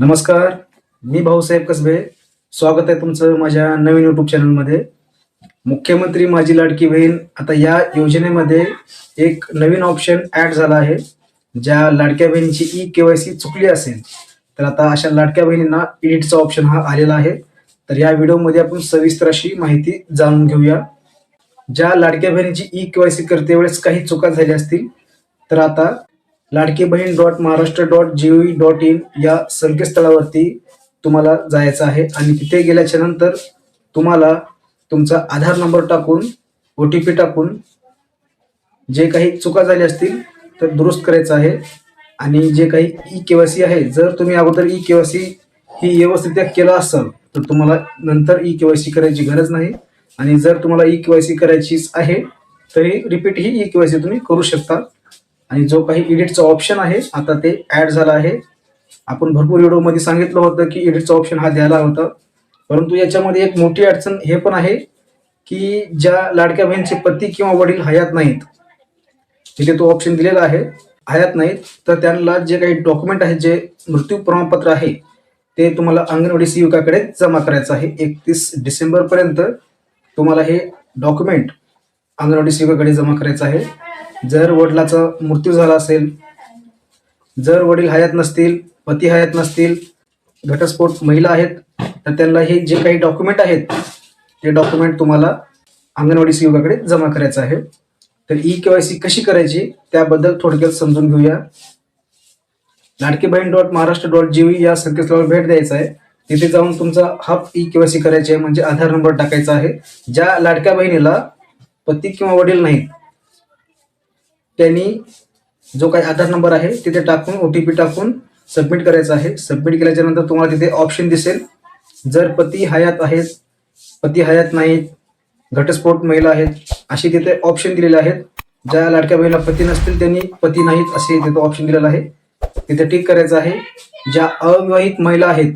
नमस्कार मी भाऊसाहेब कसबे. स्वागत आहे तुमचं माझ्या नवीन युट्यूब चॅनलमध्ये मुख्यमंत्री माझी लाडकी बहीण आता या योजनेमध्ये एक नवीन ऑप्शन ऍड झाला आहे ज्या लाडक्या बहिणीची ई के वाय सी चुकली असेल तर आता अशा लाडक्या बहिणींना एडिटचा ऑप्शन हा आलेला आहे. तर या व्हिडिओमध्ये आपण सविस्तर अशी माहिती जाणून घेऊया. ज्या लाडक्या बहिणीची ई के वाय सी करते वेळेस काही चुका झाल्या असतील तर आता Ladki Bahin dot Maharashtra dot GOV dot in या संकेतस्थळावरती तुम्हाला जायचं आहे. आणि तिथे गेल्याच्यानंतर तुम्हाला तुमचा आधार नंबर टाकून ओ टी पी टाकून जे काही चुका झाल्या असतील तर दुरुस्त करायचं आहे. आणि जे काही ई केवायसी आहे जर तुम्ही अगोदर ई केवायसी ही व्यवस्थित केलं असाल तर तुम्हाला नंतर ई केवायसी करायची गरज नाही. आणि जर तुम्हाला ई केवायसी करायचीच आहे तरी रिपीट ही ई केवायसी तुम्ही करू शकता. आणि जो काही एडिटचा ऑप्शन आहे आता ते ऍड झाला आहे. आपण भरपूर व्हिडिओमध्ये सांगितलं होतं की एडिटचा ऑप्शन हा द्यायला होता. परंतु याच्यामध्ये एक मोठी अडचण हे पण आहे की ज्या लाडक्या बहिणीचे पती किंवा वडील हयात नाहीत तिथे तो ऑप्शन दिलेला आहे हयात नाहीत तर त्यांना जे काही डॉक्युमेंट आहे जे मृत्यू प्रमाणपत्र आहे ते तुम्हाला अंगणवाडी सेविकाकडे जमा करायचं आहे. एकतीस डिसेंबर पर्यंत तुम्हाला हे डॉक्युमेंट अंगणवाडी सेविकाकडे जमा करायचं आहे. जर वडिलाचा मृत्यू झाला असेल जर वडील हयात नसतील पती हयात नसतील घटस्फोट महिला आहेत तर त्यांना हे जे काही डॉक्युमेंट आहेत ते डॉक्युमेंट तुम्हाला अंगणवाडी सेवकाकडे जमा करायचं आहे. तर ई केवायसी कशी करायची त्याबद्दल थोडक्यात समजून घेऊया. लाडकी Bahin dot Maharashtra dot GV या संकेतस्थळावर भेट द्यायचा आहे. तिथे जाऊन तुमचा हाफ ई केवायसी करायची आहे म्हणजे आधार नंबर टाकायचा आहे. ज्या लाडक्या बहिणीला पती किंवा वडील नाहीत त्यांनी जो काही आधार नंबर आहे तिथे टाकून ओ टी पी टाकून सबमिट करायचा आहे. सबमिट केल्याच्यानंतर तुम्हाला तिथे ऑप्शन दिसेल. जर पती हयात आहेत पती हयात नाहीत घटस्फोट महिला आहेत असे तिथे ऑप्शन दिलेले आहेत. ज्या लाडक्या महिला पती नसतील त्यांनी पती नाहीत असे तिथे ऑप्शन दिलेलं आहे. तिथे टिक करायचं आहे. ज्या अविवाहित महिला आहेत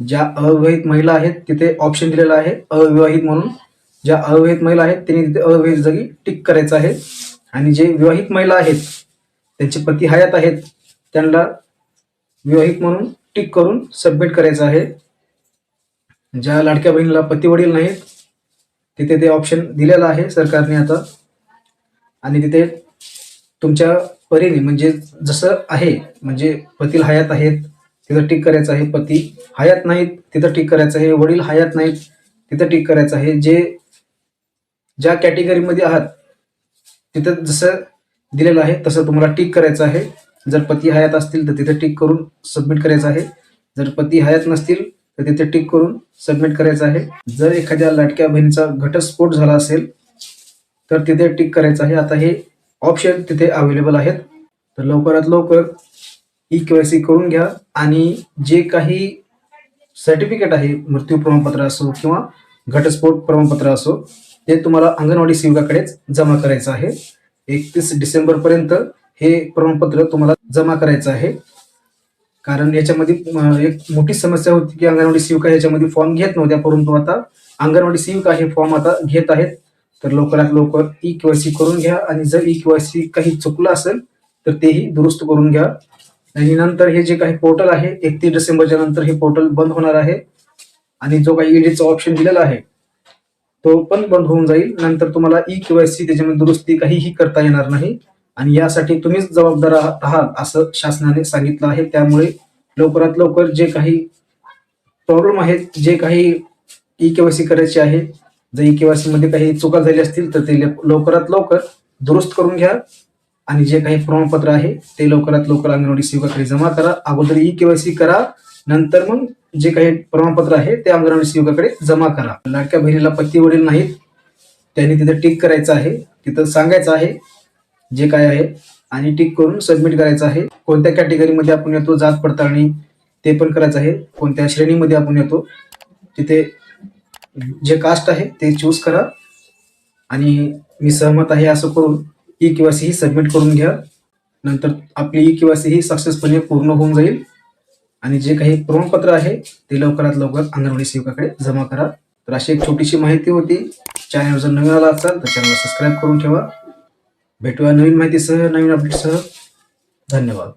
ज्या अविवाहित महिला आहेत तिथे ऑप्शन दिलेला आहे अविवाहित म्हणून. ज्या अविवाहित महिला आहेत त्यांनी तिथे अविवाहित जागी टिक करायचं आहे. आणि जे विवाहित महिला आहेत त्यांचे पती हयात आहेत त्यांना विवाहित म्हणून टिक करून सबमिट करायचं आहे. ज्या लाडक्या बहिणीला पती वडील नाहीत तिथे ते ऑप्शन दिलेलं आहे सरकारने आता. आणि तिथे तुमच्या परीने म्हणजे जसं आहे म्हणजे पती हयात आहेत तिथं टिक करायचं आहे. पती हयात नाहीत तिथं टिक करायचं आहे. वडील हयात नाहीत तिथं टिक करायचं आहे. जे ज्या कॅटेगरीमध्ये आहात तिथं जसं दिलेलं आहे तसं तुम्हाला टिक करायचं आहे. जर पती हयात असतील तर तिथे टिक करून सबमिट करायचं आहे. जर पती हयात नसतील तर तिथे टिक करून सबमिट करायचं आहे. जर एखाद्या लाटक्या बहिणीचा घटस्फोट झाला असेल तर तिथे टिक करायचं आहे. आता हे ऑप्शन तिथे अवेलेबल आहेत. तर लवकरात लवकर ई केवायसी करून घ्या आणि जे काही सर्टिफिकेट आहे मृत्यू प्रमाणपत्र असो किंवा घटस्फोट प्रमाणपत्र असो ते तुम्हाला अंगणवाडी सेविकाकडेच जमा करायचं आहे. एकतीस डिसेंबर पर्यंत हे प्रमाणपत्र तुम्हाला जमा करायचं आहे. कारण याच्यामध्ये एक मोठी समस्या होती की अंगणवाडी सेविका याच्यामध्ये फॉर्म घेत नव्हत्या परंतु आता अंगणवाडी सेविका हे फॉर्म आता घेत आहेत. तर लवकरात लवकर ई केवायसी करून घ्या आणि जर ई केवायसी काही चुकलं असेल तर तेही दुरुस्त करून घ्या. आणि नंतर हे जे काही पोर्टल आहे एकतीस डिसेंबरच्या नंतर हे पोर्टल बंद होणार आहे. आणि जो काही ईडीचा ऑप्शन दिलेला आहे तो पण बंद होऊन जाईल. नंतर तुम्हाला ई केवायसी त्याच्यामध्ये दुरुस्ती काहीही करता येणार नाही. आणि यासाठी तुम्हीच जबाबदार आहात असं शासनाने सांगितलं आहे. त्यामुळे लवकरात लवकर जे काही प्रॉब्लेम आहेत जे काही ई केवायसी करायचे आहे जर ई केवायसी मध्ये काही चुका झाल्या असतील तर ते लवकरात लवकर दुरुस्त करून घ्या. आणि जे काही प्रमाणपत्र आहे ते लवकरात लवकर अंगणवाडी सेवकाकडे जमा करा. अगोदर ई केवायसी करा. नंतर मग जे काही प्रमाणपत्र आहे ते अंगणवाडी सेवकाकडे जमा करा. लाडक्या बहिणीला पती वडील नाहीत त्यांनी तिथे टिक करायचं आहे तिथं सांगायचं आहे जे काय आहे आणि टिक करून सबमिट करायचं आहे. कोणत्या कॅटेगरीमध्ये आपण येतो जात पडताळणी ते पण करायचं आहे. कोणत्या श्रेणीमध्ये आपण येतो तिथे जे कास्ट आहे ते चूज करा. आणि मी सहमत आहे असं करून ई किंवा ही सबमिट करून घ्या. नंतर आपली ई केवायसी ही सक्सेसफुली पूर्ण होऊन जाईल. आणि जे काही प्रमाणपत्र आहे ते लवकरात लवकर अंगणवाडी सेवकाकडे जमा करा. तर अशी एक छोटीशी माहिती होती. चॅनल जर नवीन आला असाल तर चॅनल सबस्क्राईब करून ठेवा. भेटूया नवीन माहितीसह नवीन अपडेटसह धन्यवाद.